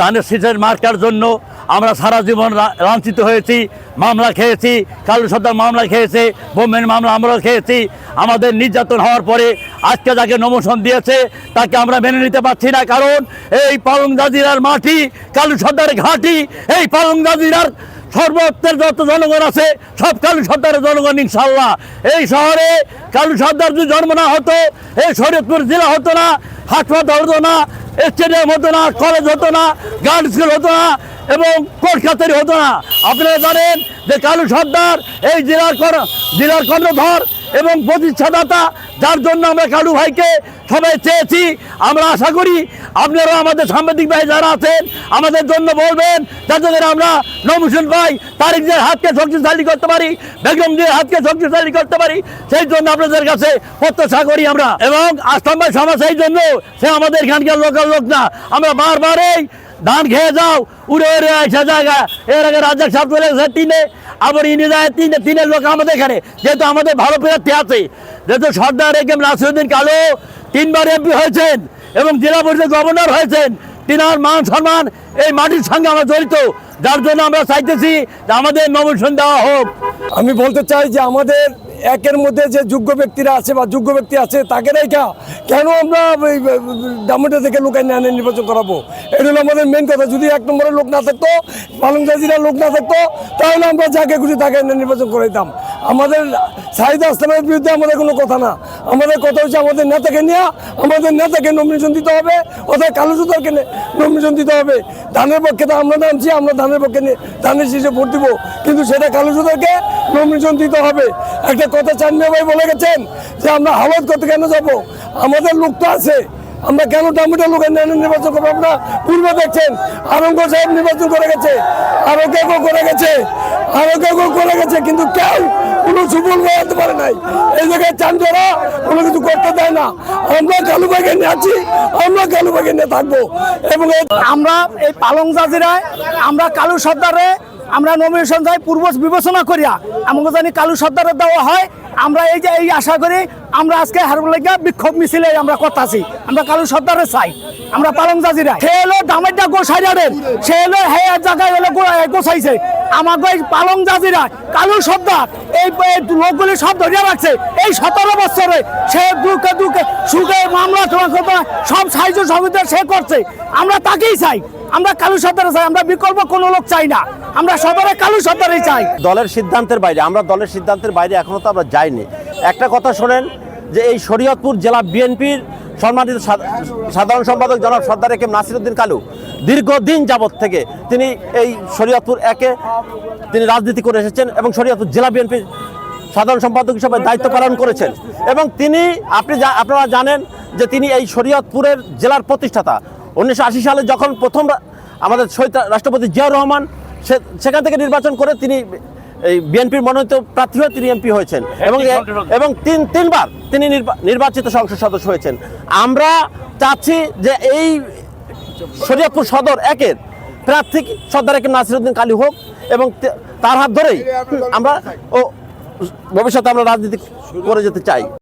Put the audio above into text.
ধানের শীষের মার্কার জন্য আমরা সারা জীবন লাঞ্ছিত হয়েছি, মামলা খেয়েছি, কালু সর্দার মামলা খেয়েছে বোমেন মামলা আমরাও খেয়েছি। আমাদের নির্যাতন হওয়ার পরে আজকে যাকে নমোশন দিয়েছে, তাকে আমরা মেনে নিতে পারছি না, কারণ এই পালং দাদিরার মাটি, কালু সর্দারের ঘাঁটি, এই পালং দাদিরার সর্বত্রের যত জনগণ আছে, সব কালু সর্দারের জনগণ ইনশাল্লাহ এই শহরে কালু সর্দার যদি জন্ম না হতো, এই শরীয়তপুর জেলা হতো না হাসপাতাল হতো না স্টেডিয়াম হতো না কলেজ হতো না গার্ড স্কুল হতো না এবং কোর্ট কাছারি হতো না। আপনারা জানেন যে কালু সর্দার এই জেলার জেলার কর্ণধর এবং প্রতিষ্ঠাদাতা যার জন্য আমরা কালু ভাইকে সবাই চেয়েছি, আমরা আশা করি আপনারা আমাদের সাংবাদিক ভাই যারা আছেন, আমাদের জন্য বলবেন, যাতে করে আমরা নমুশন পাই তারিখদের হাতকে শক্তিশালী করতে পারি, বেগম দিয়ে হাতকে শক্তিশালী করতে পারি, সেই জন্য আপনাদের কাছে প্রত্যাশা করি আমরা। এবং আসাম ভাই সমাজ সেই জন্য সে আমাদের এখানকার লোকাল লোক না। আমরা বারবার এই ধান খেয়ে যাও, উড়ে উড়ে আসা জায়গা এর আগে রাজ্জাক সাহেব চলে গেছে তিনে আবার ইনি যায় তিন তিনের লোক আমাদের এখানে। যেহেতু আমাদের ভালো প্রার্থী আছে যেহেতু সর্দার একে নাসিরুদ্দিন কালো তিনবার এমপি হয়েছেন এবং জেলা পরিষদ গভর্নর হয়েছেন, তিনার মান সম্মান এই মাটির সঙ্গে আমরা জড়িত, যার জন্য আমরা চাইতেছি যে আমাদের নমিনেশন দেওয়া হোক। আমি বলতে চাই যে আমাদের একের মধ্যে যে যোগ্য ব্যক্তিরা আছে বা যোগ্য ব্যক্তি আছে, তাকে রেখা কেন আমরা ডামুটে থেকে লোক এনে এনে নির্বাচন করাবো? এটা হলো আমাদের মেন কথা। যদি এক নম্বরের লোক না থাকতো, পালং জাজিরা লোক না থাকতো, তাহলে আমরা যাকে খুশি তাকে নির্বাচন করাইতাম। আমাদের সাহিদ আসলামের বিরুদ্ধে আমাদের কোনো কথা না। আমাদের কথা হচ্ছে আমাদের নেতাকে নিয়ে, আমাদের নেতাকে নমিনেশন দিতে হবে অর্থাৎ কালো সুতারকে নমিনেশন দিতে হবে। ধানের পক্ষে তো আমরা নামছি, আমরা ধানের পক্ষে ধানের শীষে ভোট দিব। কিন্তু সেটা কালো সুতারকে নমিনেশন দিতে হবে। একটা কথা চান্দিয়া ভাই বলে গেছেন যে আমরা হাওয়াত করতে কেন যাব? আমাদের লোক তো আছে। আমরা কেন টামিটা লোকের নির্বাচন করব? আপনারা পূর্বে দেখছেন, আরঙ্গ সাহেব নির্বাচন করে গেছে, আরও কেউ করে গেছে। গেছে, কিন্তু কোনো নাই। এই কোনো কিছু করতে না। আমরা আছি এবং আমরা এই পালং জাজিরায়, আমরা কালু সর্দারে, আমরা নমিনেশন যাই পূর্ব বিবেচনা করিয়া। আমাকে জানি কালু সর্দারে দেওয়া হয়। আমরা এই যে এই আশা করি, আমরা আজকে হারবলেগা বিক্ষোভ মিছিলে আমরা করতেছি। আমরা কালু সর্দারে চাই। আমরা পালং জাজিরা সে হলো দামেরটা গোসাইডারের সে হলো হে এক জায়গায় হলো গোসাইছে। আমাকে এই পালং জাজিরা, কালু সর্দার, এই লোকগুলি সব ধরে রাখছে। এই সতেরো বছরে সে দুঃখে দুঃখে সুখে মামলা সব সাহায্য সমিতি সে করছে। আমরা তাকেই চাই, আমরা কালু সর্দারে চাই, আমরা বিকল্প কোনো লোক চাই না। আমরা সদরে কালু সর্দারই চাই। দলের সিদ্ধান্তের বাইরে, আমরা দলের সিদ্ধান্তের বাইরে এখনও তো আমরা যাইনি। একটা কথা শোনেন, যে এই শরীয়তপুর জেলা বিএনপির সম্মানিত সাধারণ সম্পাদক জনাব সর্দার একে নাসিরুদ্দিন কালু, দীর্ঘদিন যাবৎ থেকে তিনি এই শরীয়তপুর একে তিনি রাজনীতি করে এসেছেন এবং শরীয়তপুর জেলা বিএনপি সাধারণ সম্পাদক হিসেবে দায়িত্ব পালন করেছেন। এবং তিনি, আপনি আপনারা জানেন যে তিনি এই শরীয়তপুরের জেলার প্রতিষ্ঠাতা। উনিশশো আশি সালে যখন প্রথম আমাদের রাষ্ট্রপতি জিয়াউর রহমান সেখান থেকে নির্বাচন করে তিনি এই বিএনপির মনোনীত প্রার্থী হয়ে তিনি এমপি হয়েছেন। এবং এবং তিন তিনবার তিনি নির্বা- নির্বাচিত সংসদ সদস্য হয়েছেন। আমরা চাচ্ছি যে এই শরীয়তপুর সদর একের প্রার্থী সর্দার একে নাসিরুদ্দিন কালী হোক এবং তার হাত ধরেই আমরা ও ভবিষ্যতে আমরা রাজনীতি করে যেতে চাই।